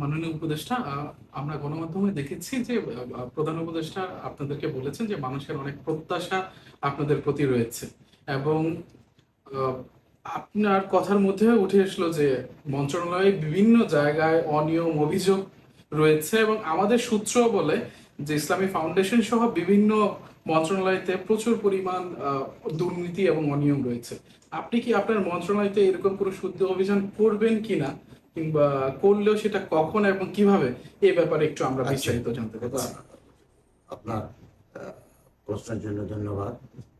মাননীয় উপদেষ্টা আমরা গণমাধ্যমে দেখেছি যে প্রধান উপদেষ্টা আপনাদেরকে বলেছেন যে মানুষের অনেক প্রত্যাশা আপনাদের প্রতি রয়েছে। এবং আপনার কথার মধ্যে উঠে আসলো যে মন্ত্রণালয়ে বিভিন্ন জায়গায় অনিয়ম, অভিযোগ রয়েছে এবং আমাদের সূত্র বলে যে ইসলামী ফাউন্ডেশন সহ বিভিন্ন মন্ত্রণালয়তে প্রচুর পরিমাণ দুর্নীতি এবং অনিয়ম রয়েছে। আপনি কি আপনার মন্ত্রণালয়তে এরকম কোনো শুদ্ধ অভিযান করবেন কিনা? কিংবা করলেও সেটা কখন এবং কীভাবে এই ব্যাপারে একটু আমরা আচ্ছা। বিস্তারিত জানতে দাদা, চাচ্ছি আপনার প্রশ্নের জন্য ধন্যবাদ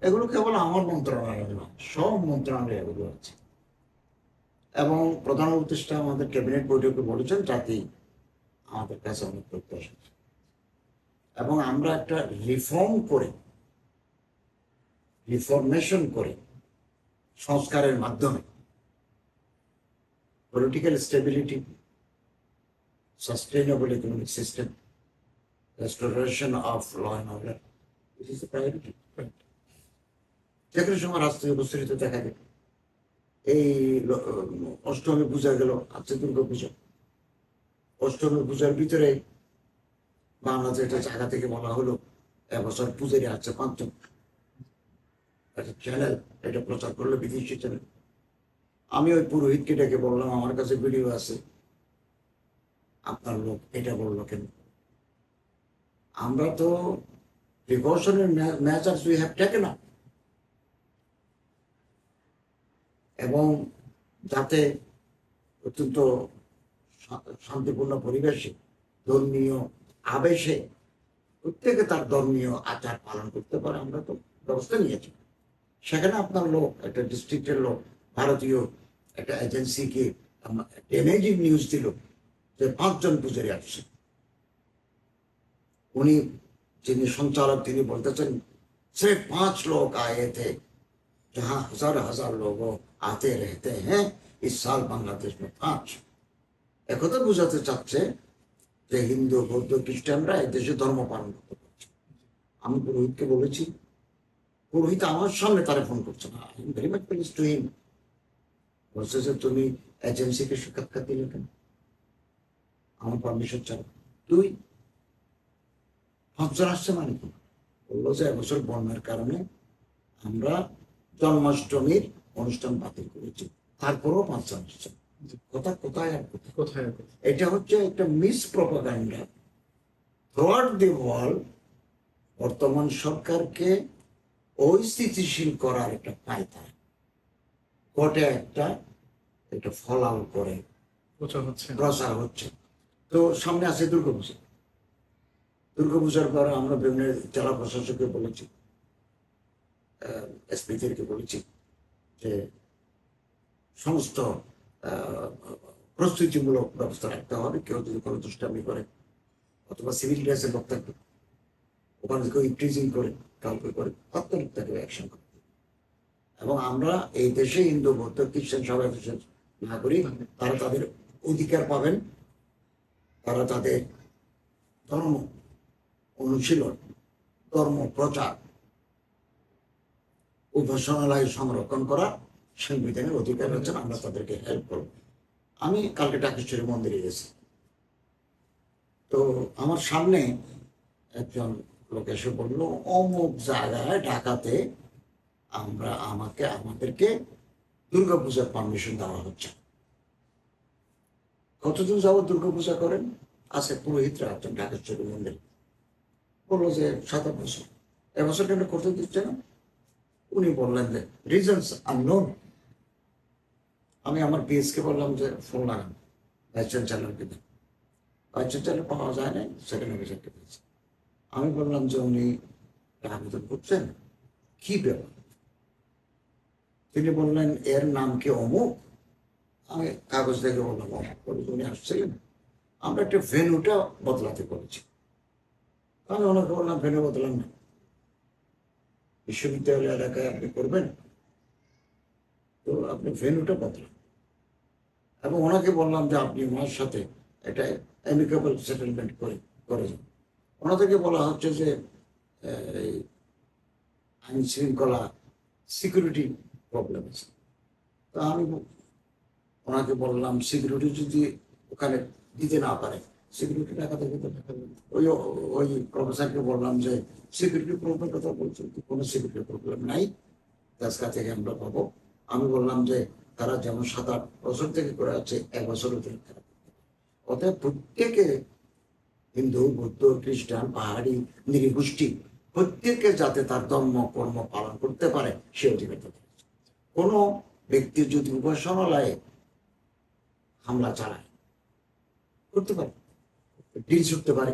এগুলো কেবল আমার মন্ত্রণালয় নয় সব মন্ত্রণালয়ে এগুলো আছে এবং প্রধান উপদেষ্টা আমাদের ক্যাবিনেট বৈঠকে বলেছেন যাতে আমাদের কাছে অনেক প্রত্যাশা। এবং আমরা একটা রিফর্ম করে রিফর্মেশন করে সংস্কারের মাধ্যমে political stability sustainable economic system restoration of law and order. It is a priority. যে সময় রাষ্ট্রীয় উপস্থিত দেখা যায় এই অষ্টমী পূজা গেল আজকে দুর্গা পূজা অষ্টমী পূজার ভিতরে বাংলাদেশ একটা জায়গা থেকে বলা হলো, এবছর পূজারি আছে পাঁচজন একটা চ্যানেল এটা প্রচার করল বিদেশি চ্যানেল আমি ওই পুরোহিতকে ডেকে বললাম, আমার কাছে ভিডিও আছে। আপনার লোক এটা বলল কেন? আমরা তো প্রিকশনের measures we have taken up এবং যাতে অত্যন্ত শান্তিপূর্ণ পরিবেশে ধর্মীয় আবেশে প্রত্যেকে তার ধর্মীয় আচার পালন করতে পারে, আমরা তো ব্যবস্থা নিয়েছি। সেখানে আপনার লোক, একটা ডিস্ট্রিক্টের লোক ভারতীয় একটা এজেন্সিকে ড্যামেজিং নিউজ দিল যে পাঁচজন পূজারি আসছে उन्हीं जिन्हें संचालक তিনি বলতেছেন सिर्फ पांच लोग आए थे जहां हजार हजार लोग आते रहते हैं इस साल बांग्लादेश में पांच একথা বোঝাতে চাচ্ছে যে হিন্দু বৌদ্ধ খ্রিস্টানরা এই দেশে ধর্ম পালন করতে পারছে আমি পুরোহিতকে বলেছি পুরোহিত আমার সামনে তারা ফোন করছে না very much please to him বলছে যে তুমি এজেন্সিকে সাক্ষাৎকার দিলে কেন? আমার পারমিশন চাও। দুই পাঁচজন আসছে মানে কি? বলল যে এবছর বন্যার কারণে আমরা জন্মাষ্টমীর অনুষ্ঠান বাতিল করেছি। তারপরেও পাঁচজন আসছে কথা কোথায় আর কোথায়? এটা হচ্ছে একটা mis propaganda throughout the world বর্তমান সরকারকে অস্থিতিশীল করার একটা পায়তারা। কোটে একটা একটা ফলাও করে প্রচার হচ্ছে। প্রচার হচ্ছে। তো সামনে আছে দুর্গাপূজা। দুর্গাপূজার পর আমরা বিভিন্ন জেলা প্রশাসককে বলেছি এসপিদেরকে বলেছি যে সমস্ত প্রস্তুতিমূলক ব্যবস্থা রাখতে হবে। কেউ যদি কোনো দুষ্টামি করে অথবা সিভিল ড্রেসের লোক থাকবে ওখানে কেউ ইফটিজিং করে কাউকে করে তাৎক্ষণিক তাকে অ্যাকশন হবে। এবং আমরা এই দেশে হিন্দু, বৌদ্ধ, খ্রিস্টান সবাই না করি তারা তাদের অধিকার পাবেন। তারা তাদের ধর্ম অনুশীলন, ধর্ম প্রচার, উপাসনালয় সংরক্ষণ করা সাংবিধানিক অধিকার রয়েছে, আমরা তাদেরকে হেল্প করব। আমি কালকে টাকেশ্বরী মন্দিরে গেছি। তো আমার সামনে একজন লোক এসে বলল, অমুক জায়গায় ঢাকাতে আমরা আমাকে, আমাদেরকে দুর্গাপূজার পারমিশন দেওয়া হচ্ছে। কতদিন যাবত দুর্গাপূজা করেন? আছে পুরোহিতরা আছেন ঢাকেশ্বরী মন্দিরে। বলল যে সাত বছর। এবছর কেন করতে দিচ্ছে না? উনি বললেন যে রিজনস আননোন আমি আমার পিএসকে বললাম যে ফোন লাগান। ভাইস চ্যানেলকে দেন ভাইস চ্যানেল পাওয়া যায় না সেকেন্ড অফিসারকে পেয়েছি আমি বললাম যে, উনি আবেদন করছেন? কি ব্যাপার? তিনি বললেন, এর নাম কি অমুক? আমি কাগজ দেখে বললাম, অমুক উনি আসছিলেন আমরা একটা ভেনুটা বদলাতে করেছি। আমি ওনাকে বললাম ভেনু বদলাম না। বিশ্ববিদ্যালয় এলাকায় আপনি করবেন। তো আপনি ভেনুটা বদলান। এবং ওনাকে বললাম যে, আপনি ওনার সাথে একটা অ্যামিকেবল সেটেলমেন্ট করে করে যান। ওনাদেরকে বলা হচ্ছে যে আইন শৃঙ্খলা সিকিউরিটি প্রবলেম আছে তা আমি ওনাকে বললাম সিকিউরিটি যদি ওখানে দিতে না পারে সিকিউরিটি টাকা থেকে। ওই ওই প্রফেসরকে বললাম যে সিকিউরিটি প্রবলেম কথা বলছেন কোনো সিকিউরিটি প্রবলেম নাই দাসকা থেকে আমরা পাবো আমি বললাম যে, তারা যেমন সাত আট বছর থেকে করে আছে, এক বছর। অতএব প্রত্যেকে হিন্দু, বৌদ্ধ, খ্রিস্টান, পাহাড়ি নৃগোষ্ঠী প্রত্যেকে যাতে তার ধর্ম, কর্ম পালন করতে পারে, সে অধিকার। কোনো ব্যক্তি যদি উপাসনালয়ে হামলা চালায়, করতে পারে। ডিল ছুটতে পারে।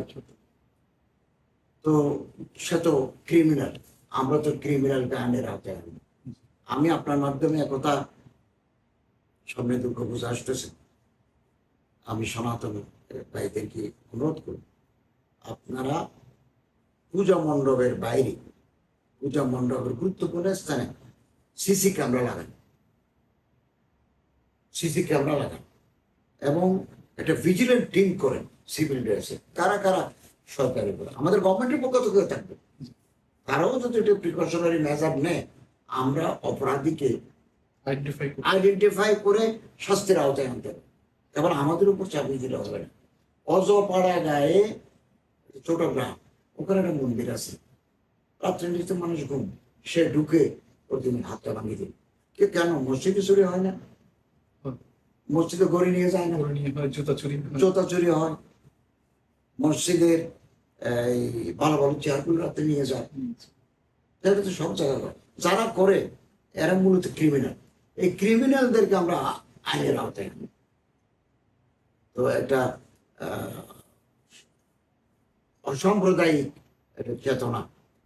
তো সে তো ক্রিমিনাল আমরা তো ক্রিমিনাল আইনের আওতায় আনি। আমি আপনার মাধ্যমে একথা সামনে দুর্গা পূজা আসতেছে। আমি সনাতন ভাইদেরকে অনুরোধ করি আপনারা পূজা মণ্ডপের বাইরে, পূজা মণ্ডপের গুরুত্বপূর্ণ স্থানে সিসি ক্যামেরা লাগান। সিসি ক্যামেরা লাগান। এবং একটা ভিজিলেন্ট টিম করেন সিভিল ড্রেসে কারা কারা? সরকারি বলে আমাদের গভর্নমেন্টের পক্ষ থেকে থাকবে। তারাও যদি একটা প্রিকশনারি মেজার নেয় আমরা অপরাধীকে আইডেন্টিফাই আইডেন্টিফাই করে শাস্তির আওতায় আনতে হবে। এবার আমাদের উপর চাপিয়ে দিলে হবে না। অজপাড়া গায়ে ছোট গ্রাম ওখানে একটা মন্দির আছে। রাত্রে মানুষ ঘুম সে ঢুকে প্রতিদিন হাতটা ভাঙিয়ে দিন কে কেন? মসজিদে চুরি হয় না? মসজিদে গড়ি নিয়ে যায় না? জুতা চুরি হয়। জোতা চুরি হয়। মসজিদের এই ভালো ভালো চেয়ারগুলো রাতে নিয়ে যায়। এটা তো সব জায়গায় হয় যারা করে এরা মূলত ক্রিমিনাল এই ক্রিমিনালদেরকে আমরা আইনের আওতায় আনি। তো একটা অসাম্প্রদায়িক একটা চেতনা।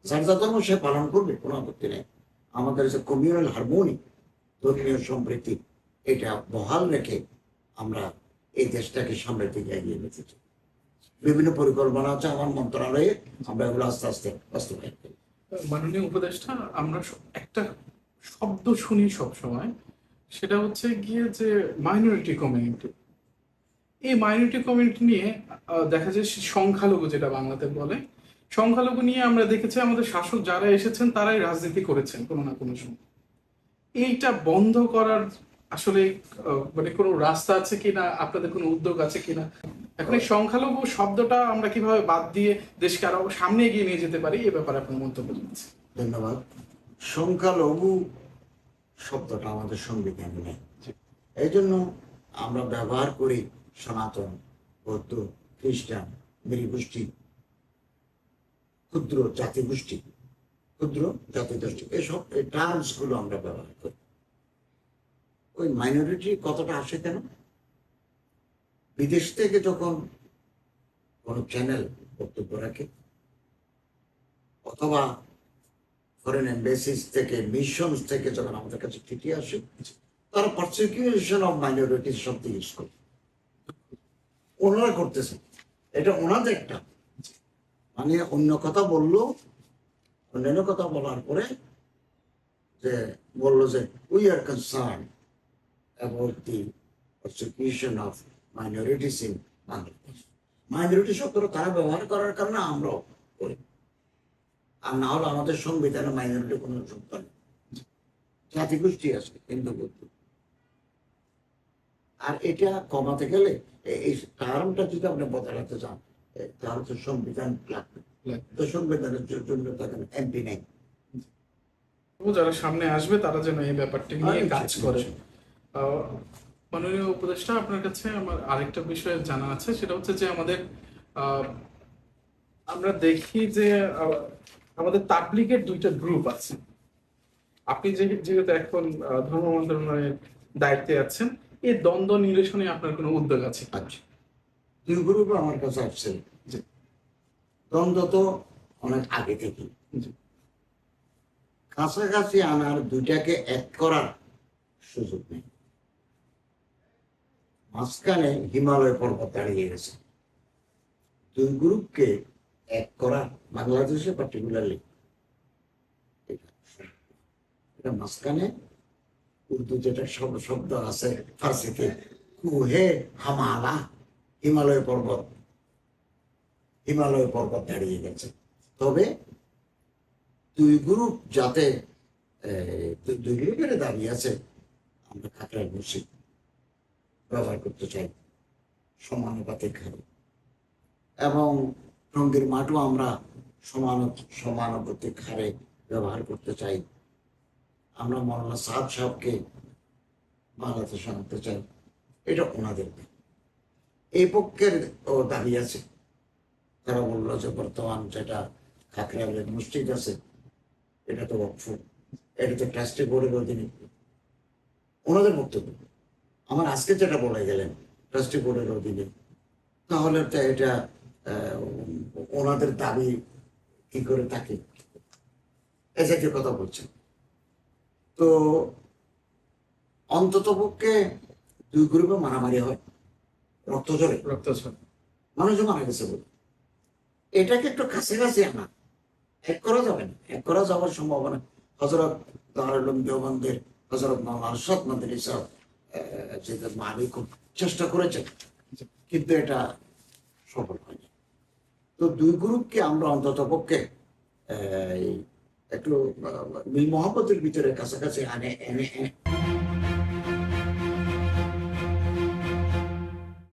যার যা ধর্ম সে পালন করবে কোনো আপত্তি নেই। আমাদের যে কমিউনাল হারমোনি ধর্মীয় সম্প্রীতি, এটা বহাল রেখে আমরা এই দেশটাকে সামনের দিকে এগিয়ে নিতে চাই বিভিন্ন পরিকল্পনা আছে আমার মন্ত্রণালয়ে, আমরা এগুলো আস্তে আস্তে বাস্তবায়ন করি। মাননীয় উপদেষ্টা, আমরা একটা শব্দ শুনি সব সময় সেটা হচ্ছে গিয়ে যে মাইনরিটি কমিউনিটি এই মাইনরিটি কমিউনিটি নিয়ে দেখা যায় সংখ্যালঘু যেটা বাংলাতে বলে সংখ্যালঘু নিয়ে আমরা দেখেছি আমাদের শাসক যারা এসেছেন তারাই রাজনীতি করেছেন কোনো না কোনো সময়। এইটা বন্ধ করার আসলে মানে কোনো রাস্তা আছে কিনা আপনাদের কোনো উদ্যোগ আছে কিনা? এখন এই সংখ্যালঘু শব্দটা আমরা কীভাবে বাদ দিয়ে দেশকে আরও সামনে এগিয়ে নিয়ে যেতে পারি এ ব্যাপারে আপনার মন্তব্য জানাচ্ছি ধন্যবাদ। সংখ্যালঘু শব্দটা আমাদের সংবিধানে নেই? এই জন্য আমরা ব্যবহার করি সনাতন বৌদ্ধ খ্রিস্টান নৃগোষ্ঠী ক্ষুদ্র জাতিগোষ্ঠী ক্ষুদ্র জাতিগোষ্ঠী এসব, এই টার্মসগুলো আমরা ব্যবহার করি। ওই মাইনরিটি কতটা আসে কেন? বিদেশ থেকে যখন কোনো চ্যানেল বক্তব্য রাখে, অথবা ফরেন এম্বাসিস থেকে মিশন থেকে যখন আমাদের কাছে চিঠি আসে, তারা পারসিকিউশন অফ মাইনরিটিস শব্দ ইউজ করে। ওনারা করতেছে। এটা ওনাদের একটা মানে অন্য কথা বলল, অন্যান্য কথা বলার পরে যে বলল যে we are concern about the persecution of minorities in Bangladesh minority শব্দটা তারা ব্যবহার করার কারণে আমরাও করি। আর না হলে আমাদের সংবিধানে মাইনরিটি কোনো শব্দ নেই। জাতিগোষ্ঠী আছে, হিন্দু, বৌদ্ধ। আর এটা কমাতে গেলে এই কারণটা যদি আপনি বদলাতে চান এ, তাহলে তো সংবিধান লাগবে। তো সংবিধানের জন্য এমপি নেই। যারা সামনে আসবে তারা যেন এই ব্যাপারটি নিয়ে কাজ করে। মাননীয় উপদেষ্টা আপনার কাছে আমার আরেকটা বিষয় জানা আছে সেটা হচ্ছে যে আমাদের আমরা দেখি যে আমাদের তাবলিগের দুইটা গ্রুপ আছে। আপনি যে যেহেতু এখন ধর্ম মন্ত্রণালয়ের দায়িত্বে আছেন এই দ্বন্দ্ব নিরসনে আপনার কোনো উদ্যোগ আছে আচ্ছা। দুই গ্রুপ আমার কাছে আসছে দ্বন্দ্ব তো অনেক আগে থেকে কাছাকাছি আনার দুইটাকে এক করার সুযোগ নেই। মাঝখানে হিমালয় পর্বত দাঁড়িয়ে গেছে। দুই গ্রুপকে এক করা বাংলাদেশে পার্টিকুলারলি এটা মাঝখানে উর্দু যেটা শব্দ আছে, ফার্সিতে কুহে হামালা হিমালয় পর্বত হিমালয় পর্বত দাঁড়িয়ে গেছে। তবে দুই গ্রুপ যাতে দুই গ্রুপের দাবি আছে, আমরা কাকড়ায় বসি ব্যবহার করতে চাই। সমানুপাতিক হারে এবং টঙ্গীর মাঠও আমরা সমান, সমানুপাতিক হারে ব্যবহার করতে চাই। আমরা মৌলানা সাহাব সাহেবকে বাংলাদেশে আনতে চাই। এটা ওনাদের। এই পক্ষের ও দাবি আছে। তারা বলল যে বর্তমান যেটা খাকড়ালের মসজিদ আছে, এটা তো অক্ষ এটা তো ট্রাস্টি বোর্ডের অধীনে। ওনাদের বক্তব্য। আমার আজকে যেটা বলে গেলেন, ট্রাস্টি বোর্ডের অধীনে, তাহলে তো এটা ওনাদের দাবি কি করে থাকে? এ জাতীয় কথা বলছেন। তো অন্তত পক্ষে দুই গ্রুপে মারামারি হয়। রক্ত ঝরে রক্তচর মানুষও মারা গেছে বলে। এটাকে একটু কাছাকাছি আনা। এক করা যাবে না। এক করা যাওয়ার সম্ভাবনা। হজরত দারুল দেওবন্দের হজরত মাওলানা আরশাদ মাদের ইসাব যে মালিক খুব চেষ্টা করেছেন। কিন্তু এটা সফল হয়নি। তো দুই গ্রুপকে আমরা অন্তত পক্ষে আহ, একটু মিল মহব্বতের ভিতরে কাছাকাছি আনে এনে এনে-